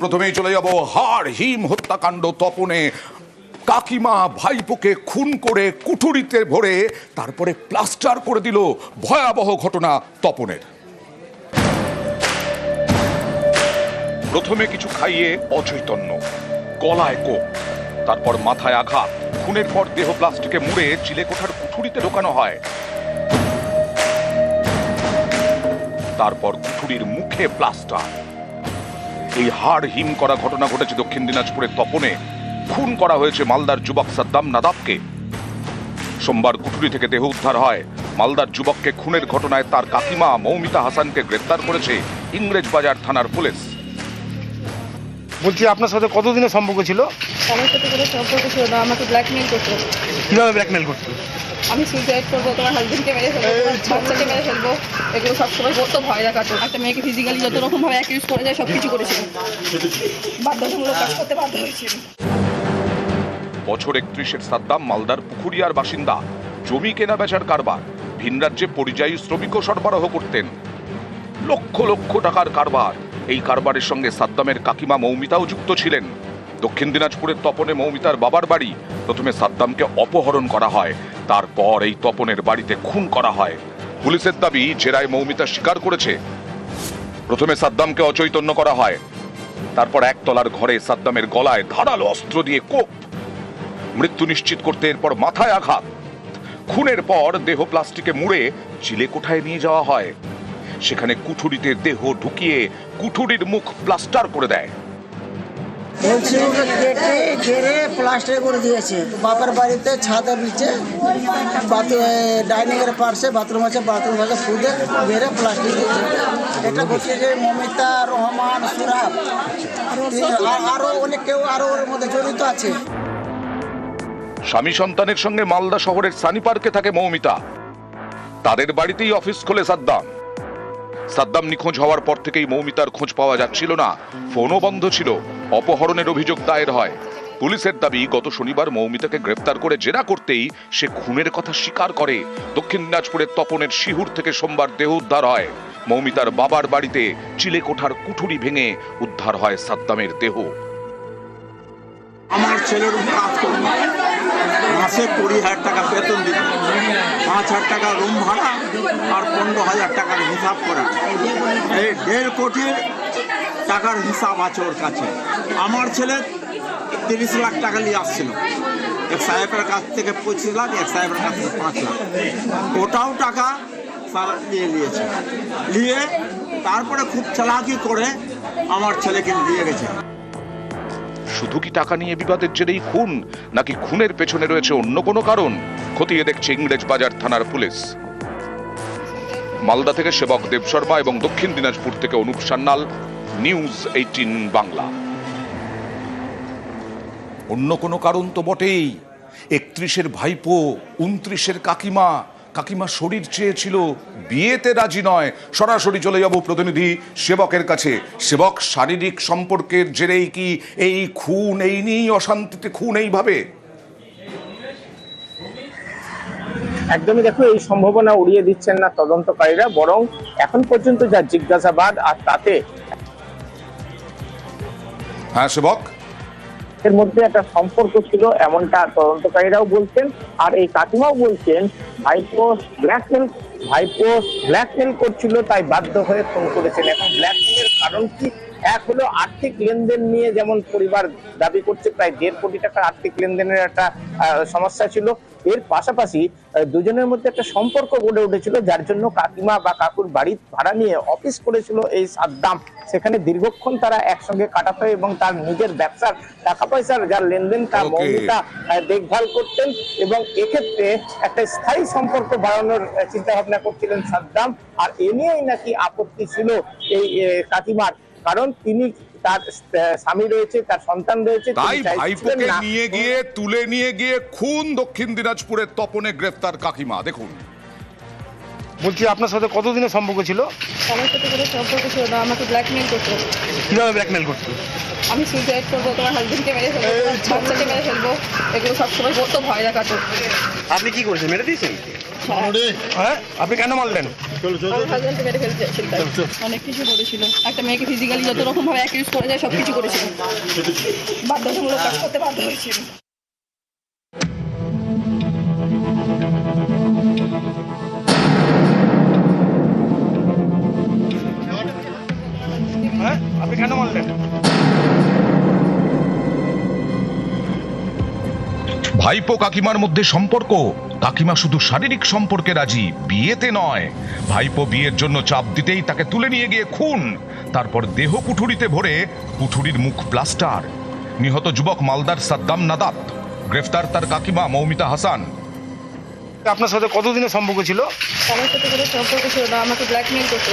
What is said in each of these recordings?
প্রথমেই চলে যাব হাড়, হিম হত্যাকাণ্ড তপনে। কাকিমা ভাইপোকে খুন করে কুঠুরিতে ভরে, তারপরে প্লাস্টার করে দিল ভয়াবহ ঘটনা তপনের। প্রথমে কিছু খাইয়ে অচৈতন্য, গলায় কোপ, তারপর মাথায় আঘাত। খুনের পর দেহ প্লাস্টিকে মুড়ে চিলেকোঠার কুঠুরিতে ঢোকানো হয়। তারপর কুঠুরির মুখে প্লাস্টার। এই হাড় হিম করা ঘটনা ঘটেছে দক্ষিণ দিনাজপুরের তপনে। খুন করা হয়েছে মালদার যুবক সাদ্দাম নাদাবকে। সোমবার কুঠুরি থেকে দেহ উদ্ধার হয়। মালদার যুবককে খুনের ঘটনায় তার কাকিমা মৌমিতা হাসানকে গ্রেপ্তার করেছে ইংরেজ বাজার থানার পুলিশ। বলছি আপনার সাথে কতদিনের সম্পর্ক ছিল? আমার সাথে কোনো সম্পর্ক ছিল না আমাকে ব্ল্যাকমেল করতো কীভাবে ব্ল্যাকমেল আমি সুইসাইড করব তোমার হাজবেন্ডকে মেরে ফেলব বাচ্চাকে মেরে ফেলব এগুলো সবসময় বলতো ভয় দেখাতো। একটা মেয়েকে ফিজিক্যালি যত রকম ভাবে অ্যাকিউজ করা যায় সব কিছু করেছিল। বাধ্যতামূলক কাজ করতে বাধ্য হয়েছিল। বছর একত্রিশের সাদ্দাম মালদার পুকুরিয়ার বাসিন্দা জমি কেনা বেচার কারবার ভিন রাজ্যে পরিযায়ী শ্রমিকও সরবরাহ করতেন। লক্ষ লক্ষ টাকার কারবার। এই কারবারের সঙ্গে সাদ্দামের কাকিমা মৌমিতাও যুক্ত ছিলেন। দক্ষিণ দিনাজপুরের তপনে মৌমিতার বাবার বাড়ি। প্রথমে সাদ্দামকে অপহরণ করা হয়। তারপর এই তপনের বাড়িতে খুন করা হয়। পুলিশের দাবি, জেরায় মৌমিতা স্বীকার করেছে। প্রথমে সাদ্দামকে অচৈতন্য করা হয়। তারপর একতলার ঘরে সাদ্দামের গলায় ধারালো অস্ত্র দিয়ে কোপ। মৃত্যু নিশ্চিত করতে এরপর মাথায় আঘাত। খুনের পর দেহ প্লাস্টিকে মুড়ে চিলে কোঠায় নিয়ে যাওয়া হয়। সেখানে কুঠুরিতে দেহ ঢুকিয়ে কুঠুরির মুখ প্লাস্টার করে দেয়। বলছি কেটে ঘেরে প্লাস্টার করে দিয়েছে। বাপের বাড়িতে ছাদের নিচে ডাইনিং এর পাশে বাথরুম আছে বাথরুম আছে ফুদে ঘেরে প্লাস্টিক দিয়েছে। এটা ঘটিয়েছে মমিতা, রহমান, সুরাব। আর- আরও অনেক কেউ আরও ওর মধ্যে জড়িত আছে। স্বামী সন্তানের সঙ্গে মালদা শহরের সানি পার্কে থাকে মৌমিতা। তাদের বাড়িতেই অফিস খোলে সাদ্দাম। সাদ্দাম নিখোঁজ হওয়ার পর থেকেই মৌমিতার খোঁজ পাওয়া যাচ্ছিল না। ফোনও বন্ধ ছিল। অপহরণের অভিযোগ দায়ের হয়। পুলিশের দাবি, গত শনিবার মৌমিতাকে গ্রেপ্তার করে জেরা করতেই সে খুনের কথা স্বীকার করে। দক্ষিণ দিনাজপুরের তপনের শিহুর থেকে সোমবার দেহ উদ্ধার হয়। মৌমিতার বাবার বাড়িতে চিলেকোঠার কুঠুরি ভেঙে উদ্ধার হয় সাদ্দামের দেহ। আমার ছেলের কাজ করত মাসে কুড়ি হাজার টাকা বেতন দিত পাঁচ হাজার টাকা রুম ভাড়া আর পনেরো হাজার টাকার হিসাব করা। এই দেড় কোটির টাকার হিসাব আছে ওর কাছে। আমার ছেলে তিরিশ লাখ টাকা নিয়ে আসছিল। এক সাহেবের কাছ থেকে পঁচিশ লাখ, এক সাহেবের কাছ থেকে পাঁচ লাখ। ওটাও টাকা তারা নিয়ে নিয়েছে। নিয়ে তারপরে খুব চালাকি করে আমার ছেলেকে দিয়ে গেছে। শুধু কি টাকা নিয়ে বিবাদের জেরেই খুন, নাকি খুনের পেছনে রয়েছে অন্য কোনো কারণ? খতিয়ে দেখছে ইংরেজ বাজার থানার পুলিশ। মালদা থেকে সেবক দেব শর্মা এবং দক্ষিণ দিনাজপুর থেকে অনুপ সান্যাল, নিউজ এইটিন বাংলা। অন্য কোনো কারণ তো বটেই। একত্রিশের ভাইপো, উনত্রিশের কাকিমা কাকিমা শরীর চেয়েছিল বিয়েতে রাজি নয়। সরাসরি চলে যাব প্রতিনিধি সেবকের কাছে। সেবক শারীরিক সম্পর্কের জেরেই কি এই খুন এই নিয়েই অশান্তিতে খুন এইভাবে? একদমই দেখো এই সম্ভাবনা উড়িয়ে দিচ্ছেন না তদন্তকারীরা বরং এখন পর্যন্ত যা জিজ্ঞাসাবাদ আর তাতে হ্যাঁ সেবক? এর মধ্যে একটা সম্পর্ক ছিল, এমনটা তদন্তকারীরাও বলছেন। আর এই কাকিমাও বলছেন, ভাইপো ব্ল্যাকমেল ভাইপো ব্ল্যাকমেল করছিল, তাই বাধ্য হয়ে ফোন করেছেন। এখন ব্ল্যাকমেলের কারণ কি? এক হলো আর্থিক লেনদেন নিয়ে যেমন পরিবার দাবি করছে প্রায় দেড় কোটি টাকার আর্থিক লেনদেনের একটা সমস্যা ছিল। এর পাশাপাশি দুজনের মধ্যে একটা সম্পর্ক গড়ে উঠেছিল যার জন্য কাকিমা বা কাকুর বাড়ি ভাড়া নিয়ে অফিস করেছিল এই সাদ্দাম সেখানে দীর্ঘক্ষণ তারা একসঙ্গে কাটাতো এবং তার নিজের ব্যবসার টাকা পয়সার যার লেনদেন তা Okay. মৌমিতা দেখভাল করতেন এবং এক্ষেত্রে একটা স্থায়ী সম্পর্ক বাড়ানোর চিন্তা ভাবনা করছিলেন সাদ্দাম আর এ নিয়েই নাকি আপত্তি ছিল এই কাকিমার। কারণ তিনি তার স্বামী রয়েছে তার সন্তান রয়েছে তাই ভাইপোকে নিয়ে গিয়ে তুলে নিয়ে গিয়ে খুন দক্ষিণ দিনাজপুরের তপনে গ্রেফতার কাকিমা দেখুন। বলছি আপনার সাথে কতদিনের সম্পর্ক ছিল? আমার সাথে কোনো সম্পর্ক ছিল না আমাকে ব্ল্যাকমেল করতো কীভাবে ব্ল্যাকমেল করছিল আমি সুইসাইড করব তোমার হাজবেন্ডকে মেরে ফেলব বাচ্চাকে মেরে ফেলব এগুলো সবসময় বলতো ভয় দেখাতো। আপনি কি করেছেন? মেরে দিয়েছেন? হ্যাঁ? আপনি কেন মারলেন? মেরে। অনেক কিছু করেছিল। একটা মেয়েকে ফিজিক্যালি যত রকম ভাবে অ্যাকিউজ করা যায় সব কিছু করেছিল। বাধ্যতামূলক কাজ করতে বাধ্য হয়েছিল। হ্যাঁ আপনি কেন ভাইপো কাকিমার মধ্যে সম্পর্ক? কাকিমা শুধু শারীরিক সম্পর্কে রাজি বিয়েতে নয়। ভাইপো বিয়ের জন্য চাপ দিতেই তাকে তুলে নিয়ে গিয়ে খুন। তারপর দেহ কুঠুরিতে ভরে কুঠুরির মুখ প্লাস্টার। নিহত যুবক মালদার সাদ্দাম নাদাত গ্রেফতার তার কাকিমা মৌমিতা হাসান। আপনার সাথে কতদিনের সম্পর্ক ছিল? আমার সাথে কোনো সম্পর্ক ছিল না আমাকে ব্ল্যাকমেল করতো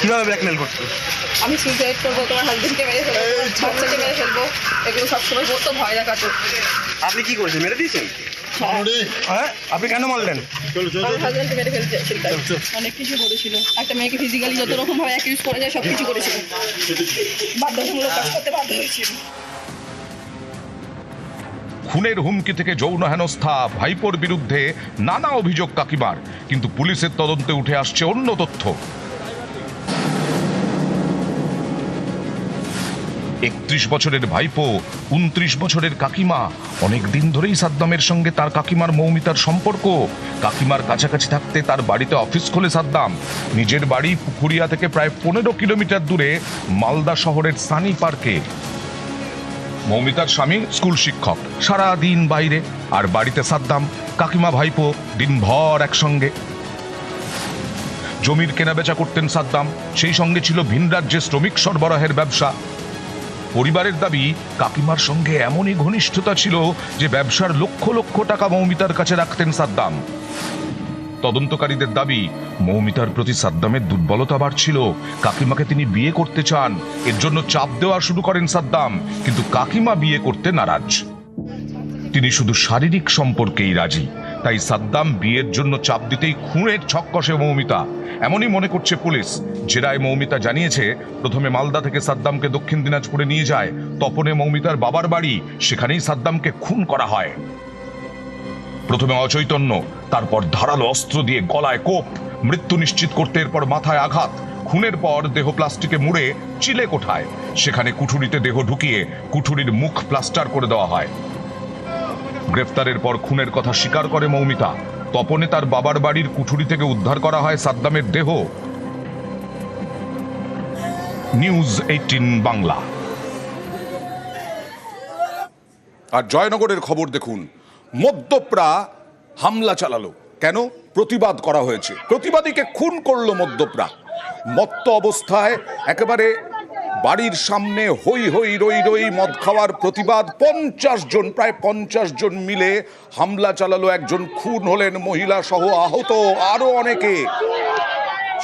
কীভাবে ব্ল্যাকমেল করতে আমি সুইসাইড করব তোমার হাজবেন্ডকে মেরে ফেলব বাচ্চাকে মেরে ফেলব এগুলো সবসময় বলতো ভয় দেখাতো। আপনি কি করেছেন মেরে দিয়েছেন? আপনি কেন মারলেন। অনেক কিছু করেছিল। একটা মেয়েকে ফিজিক্যালি যত রকম ভাবে অ্যাকিউজ করা যায় সব কিছু করেছিল। বাধ্যতামূলক কাজ করতে বাধ্য হয়েছিল। খুনের হুমকি থেকে যৌন হেনস্থা ভাইপোর বিরুদ্ধে নানা অভিযোগ কাকিমার। কিন্তু পুলিশের তদন্তে উঠে আসছে অন্য তথ্য। একত্রিশ বছরের ভাইপো, উনত্রিশ বছরের কাকিমা। অনেক দিন ধরেই সাদ্দামের সঙ্গে তার কাকিমার মৌমিতার সম্পর্ক। কাকিমার কাছাকাছি থাকতে তার বাড়িতে অফিস খোলে সাদ্দাম। নিজের বাড়ি পুকুরিয়া থেকে প্রায় পনেরো কিলোমিটার দূরে মালদা শহরের সানি পার্কে। মৌমিতার স্বামী স্কুল শিক্ষক সারা দিন বাইরে। আর বাড়িতে সাদ্দাম, কাকিমা, ভাইপো দিনভর একসঙ্গে। জমির কেনাবেচা করতেন সাদ্দাম। সেই সঙ্গে ছিল ভিন রাজ্যে শ্রমিক সরবরাহের ব্যবসা। পরিবারের দাবি, কাকিমার সঙ্গে এমনই ঘনিষ্ঠতা ছিল যে ব্যবসার লক্ষ লক্ষ টাকা মৌমিতার কাছে রাখতেন সাদ্দাম। তদন্তকারীদের দাবি, মৌমিতার প্রতি সাদ্দামের দুর্বলতা বাড়ছিল। কাকিমাকে তিনি বিয়ে করতে চান, এর জন্য চাপ দেওয়া শুরু করেন সাদ্দাম, কিন্তু কাকিমা বিয়ে করতে নারাজ। তিনি শুধু শারীরিক সম্পর্কেই রাজি। তাই সাদ্দাম বিয়ের জন্য চাপ দিতেই খুনের ছক মৌমিতা। এমনই মনে করছে পুলিশ। জেরায় মৌমিতা জানিয়েছে, প্রথমে মালদা থেকে সাদ্দামকে দক্ষিণ দিনাজপুরে নিয়ে যায়, তপনে মৌমিতার বাবার বাড়ি, সেখানেই সাদ্দামকে খুন করা হয়। প্রথমে অচৈতন্য, তারপর ধারালো অস্ত্র দিয়ে গলায় কোপ, মৃত্যু নিশ্চিত করতে এরপর মাথায় আঘাত, খুনের পর দেহ প্লাস্টিকে মুড়ে, চিলে কোঠায়। সেখানে কুঠুরিতে দেহ ঢুকিয়ে কুঠুরির মুখ প্লাস্টার করে দেওয়া হয়। গ্রেফতারের পর খুনের কথা স্বীকার করে মৌমিতা। তপনে তার বাবার বাড়ির কুঠুরি থেকে উদ্ধার করা হয় সাদ্দামের দেহ। News Eighteen Bangla. আর জয়নগরের খবর দেখুন। মদ্যপরা হামলা চালালো। কেন? প্রতিবাদ করা হয়েছে। প্রতিবাদীকে খুন করল মদ্যপরা। মত্ত অবস্থায় একেবারে বাড়ির সামনে হই হই রই রই মদ খাওয়ার প্রতিবাদ। পঞ্চাশ জন, প্রায় পঞ্চাশ জন মিলে হামলা চালালো একজন খুন হলেন মহিলা সহ আহত আরও অনেকে।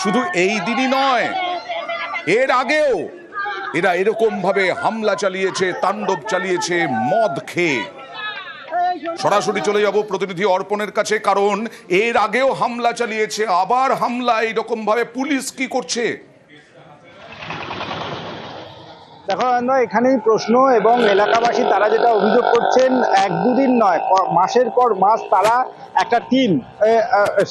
শুধু এই দিনই নয়, এর আগেও এরা এরকম ভাবে হামলা চালিয়েছে, তাণ্ডব চালিয়েছে, মদ খেয়ে। সরাসরি চলে যাব প্রতিনিধি অর্পণের কাছে, কারণ এর আগেও হামলা চালিয়েছে, আবার হামলা এইরকম ভাবে পুলিশ কি করছে? দেখো এখানেই প্রশ্ন এবং এলাকাবাসী তারা যেটা অভিযোগ করছেন এক দুদিন নয় মাসের পর মাস তারা একটা টিম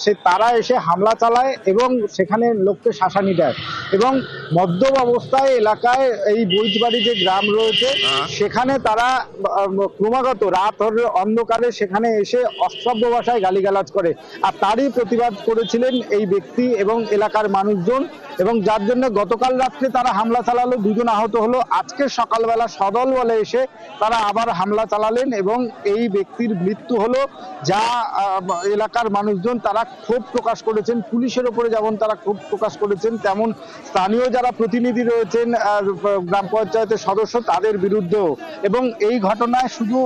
সে তারা এসে হামলা চালায় এবং সেখানে লোককে শাসানি দেয় এবং মদ্যপ অবস্থায় এলাকায় এই বৈজবাড়ি যে গ্রাম রয়েছে সেখানে তারা ক্রমাগত রাত হলে অন্ধকারে সেখানে এসে অশ্রাব্য ভাষায় গালিগালাজ করে। আর তারই প্রতিবাদ করেছিলেন এই ব্যক্তি এবং এলাকার মানুষজন এবং যার জন্য গতকাল রাত্রে তারা হামলা চালালো দুজন আহত হলো। আজকে সকালবেলা সদল বলে এসে তারা আবার হামলা চালালেন এবং এই ব্যক্তির মৃত্যু হলো যা এলাকার মানুষজন তারা ক্ষোভ প্রকাশ করেছেন পুলিশের ওপরে যেমন তারা ক্ষোভ প্রকাশ করেছেন তেমন স্থানীয় যারা প্রতিনিধি রয়েছেন গ্রাম পঞ্চায়েতের সদস্য তাদের বিরুদ্ধেও। এবং এই ঘটনায় শুধু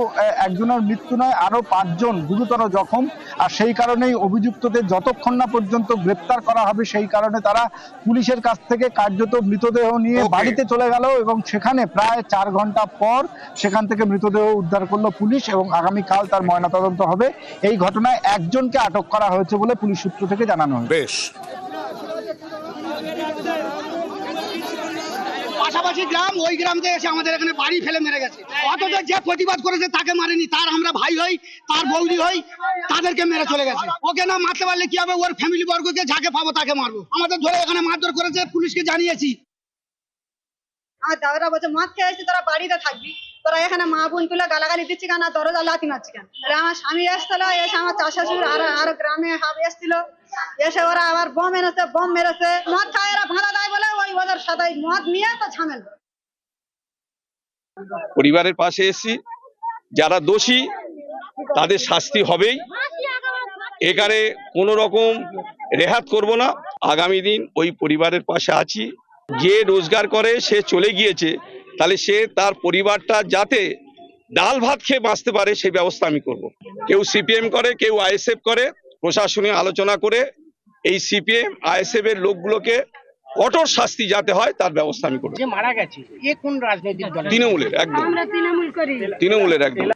একজনের মৃত্যু নয় আরও পাঁচজন গুরুতর জখম। আর সেই কারণেই অভিযুক্তদের যতক্ষণ না পর্যন্ত গ্রেপ্তার করা হবে সেই কারণে তারা পুলিশের কাছ থেকে কার্যত মৃতদেহ নিয়ে বাড়িতে চলে গেল এবং সেখানে প্রায় চার ঘণ্টা পর সেখান থেকে মৃতদেহ উদ্ধার করল পুলিশ এবং আগামীকাল তার ময়নাতদন্ত হবে। এই ঘটনায় একজনকে আটক করা হয়েছে বলে পুলিশ সূত্র থেকে জানানো হয়েছে। বেশ। পাশাপাশি গ্রাম ওই গ্রাম থেকে এসে আমাদের এখানে বাড়ি ফেলে মেরে গেছে। অথচ যে প্রতিবাদ করেছে তাকে মারেনি। তার আমরা ভাই হই তার বৌদি হই তাদেরকে মেরে চলে গেছে। ওকে না মারতে পারলে কি হবে? ওর ফ্যামিলি বর্গকে যাকে পাবো তাকে মারবো। আমাদের ধরে এখানে মারধর করেছে পুলিশকে জানিয়েছি। আর দাদারা বলছে মদ খেয়ে এসেছি তোরা বাড়িতে থাকবি। তোরা এখানে মা বোন তুলে গালাগালি দিচ্ছি কেন? দরজা লাথি মারছি কেন? আমার স্বামী এসছিল, এসে আমার চাষা শ্বশুর আর আর গ্রামে হাব এসছিল। এসে ওরা আবার বম এনেছে, বম মেরেছে। মদ খায় এরা ভাড়া দেয় বলে ওই ওদের সাথে মদ নিয়ে তো ঝামেলা। পরিবারের পাশে এসেছি। যারা দোষী, তাদের শাস্তি হবেই। এখানে কোনো রকম রেহাত করব না। আগামী দিন ওই পরিবারের পাশে আছি। যে রোজগার করে সে চলে গিয়েছে তাহলে সে তার পরিবারটা যাতে ডাল ভাত খেয়ে বাঁচতে পারে সেই ব্যবস্থা আমি করব। কেউ সিপিএম করে কেউ আইএসএফ করে প্রশাসনে আলোচনা করে এই সিপিএম আইএসএফ এর লোকগুলোকে কঠোর শাস্তি যাতে হয় তার ব্যবস্থা আমি করব। যে মারা গেছে এ কোন রাজনৈতিক দল তৃণমূলের একদম। আমরা তৃণমূল করি। তৃণমূলের একদম।